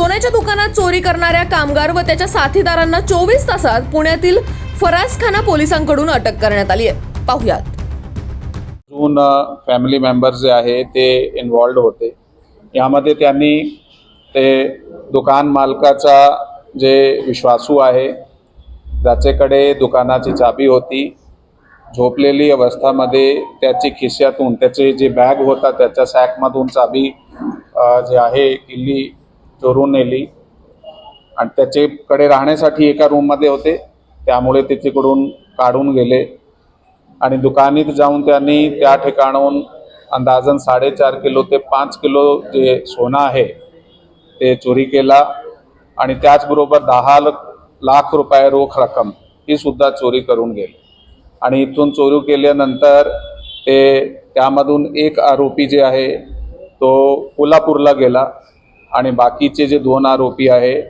सोन्याच्या दुकानात चोरी करणाऱ्या कामगार व त्याच्या साथीदारांना चोवीस तासात पुण्यातील फरासखाना पोलिसांकडून अटक करण्यात आली आहे. पाहुयात. अजून फॅमिली मेंबर्स जे आहे ते इन्वॉल्ड होते. यामध्ये त्यांनी ते दुकान मालकाचा जे विश्वासू आहे ज्याच्याकडे दुकानाची चाबी होती. झोपलेली अवस्थामध्ये त्याची खिश्यातून त्याचे जे बॅग होता त्याच्या सॅकमधून चाबी जे आहे किल्ली चोरून नेली. आणि त्याच्याकडे राहण्यासाठी एका रूममध्ये होते. त्यामुळे ते तिकडून काढून गेले. आणि दुकानीत जाऊन त्यांनी त्या ठिकाणाहून अंदाजन साडेचार किलो ते पाच किलो जे सोनं आहे ते चोरी केला. आणि त्याचबरोबर दहा लाख रुपये रोख रक्कम ही सुद्धा चोरी करून गेले. आणि इथून चोरी केल्यानंतर ते त्यामधून एक आरोपी जे आहे तो कोल्हापूरला गेला. आणि बाकीचे जे दोन आरोपी आहे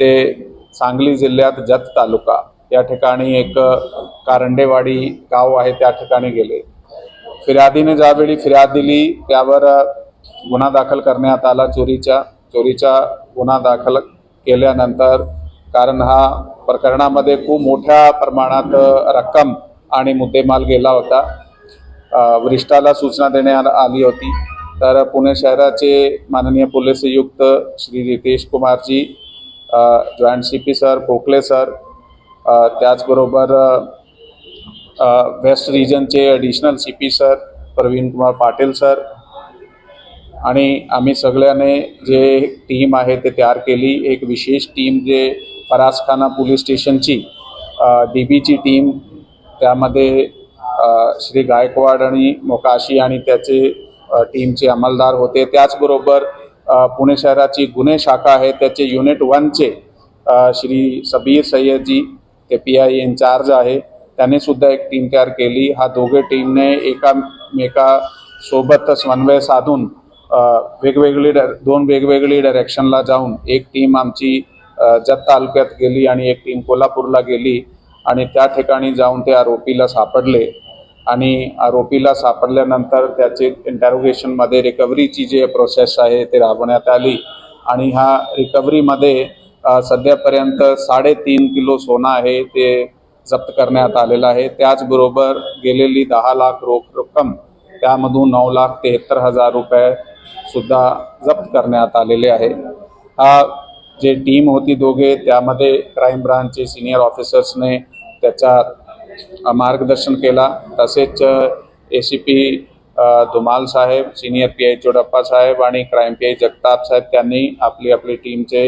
ते सांगली जिल्ह्यात जत तालुका. या ठिकाणी एक कारंडेवाडी गाव आहे त्या ठिकाणी गेले. फिर्यादीने ज्यावेळी फिर्याद दिली त्यावर गुन्हा दाखल करण्यात आला चोरीचा चोरीचा गुन्हा दाखल केल्यानंतर कारण हा प्रकरणामध्ये खूप मोठ्या प्रमाणात रक्कम आणि मुद्देमाल गेला होता. वरिष्ठाला सूचना देण्यात आली होती. तर पुणे शहराचे माननीय पोलीस आयुक्त श्री रितेश कुमारजी joint C P sir Pokale sir त्याचबरोबर west रिजनचे additional C P sir Pravin Kumar Patil sir आणि आम्ही सगळ्याने जे टीम आहे ते तयार केली. एक विशेष टीम जे फरासखाना पोलीस स्टेशनची डी बीची टीम त्यामध्ये श्री गायकवाड आणि मोकाशी आणि त्याचे टीमचे अंमलदार होते. त्याचबरोबर पुणे शहराची गुन्हे शाखा आहे. त्याचे युनिट वनचे श्री सबीर सय्यदजी ते पी आय इन्चार्ज आहे. त्याने सुद्धा एक टीम तयार केली. हा दोघे टीमने एकामेकासोबत समन्वय साधून वेगवेगळी डर दोन वेगवेगळी डायरेक्शनला जाऊन एक टीम आमची जत तालुक्यात गेली आणि एक टीम कोल्हापूरला गेली आणि त्या ठिकाणी जाऊन ते आरोपीला सापडले. आणि आरोपीला सापडल्यानंतर त्याचे इंटरोगेशनमध्ये रिकव्हरीची जे प्रोसेस आहे ते राबवण्यात आली. आणि ह्या रिकव्हरीमध्ये सध्यापर्यंत साडेतीन किलो सोनं आहे ते जप्त करण्यात आलेलं आहे. त्याचबरोबर गेलेली दहा लाख रोख रक्कम त्यामधून नऊ लाख तेहत्तर हजार रुपये सुद्धा जप्त करण्यात आलेले आहे. हा जे टीम होती दोघे त्यामध्ये क्राईम ब्रांचचे सिनियर ऑफिसर्सने त्याच्या मार्गदर्शन केला. तसेच ए सी पी धुमाल साहेब सिनियर पी आय चोडप्पा साहेब आणि क्राईम पी आय जगताप साहेब त्यांनी आपली आपली टीमचे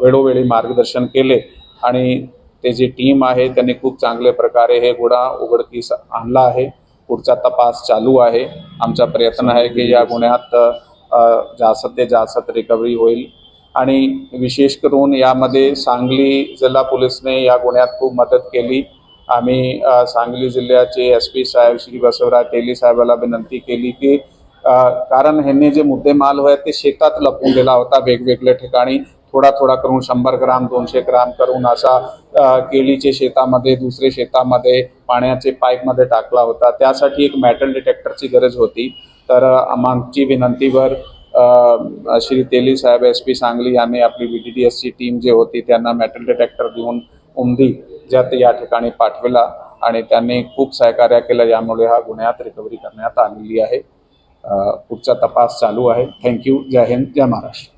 वेळोवेळी मार्गदर्शन केले. आणि ते जी टीम आहे त्यांनी खूप चांगल्या प्रकारे हे गुन्हा उघडकीस आणला आहे. पुढचा तपास चालू आहे. आमचा प्रयत्न आहे की या गुन्ह्यात जास्त ते जास्त रिकव्हरी होईल. आणि विशेष करून यामध्ये सांगली जिल्हा पोलिसने या गुन्ह्यात खूप मदत केली. आम्ही सांगली जिल्ह्याचे एस पी साहेब श्री बसवराज तेली साहेबाला विनंती केली की कारण ह्यांनी जे मुद्देमाल होय ते शेतात लपवून दिला होता वेगवेगळ्या ठिकाणी. थोडा थोडा करून शंभर ग्राम दोनशे ग्राम करून असा केळीचे शेतामध्ये दुसरे शेतामध्ये पाण्याचे पाईपमध्ये टाकला होता. त्यासाठी एक मेटल डिटेक्टरची गरज होती. तर आमची विनंतीवर श्री तेली साहेब एस पी सांगली यांनी आपली बी टी डी एसची टीम जी होती त्यांना मेटल डिटेक्टर देऊन उमदी ज्यात या ठिकाणी पाठविला आणि त्यांनी खूप सहकार्य केलं. यामुळे हा गुन्ह्यात रिकव्हरी करण्यात आलेली आहे. पुढचा तपास चालू आहे. थँक्यू जय हिंद. जय महाराष्ट्र.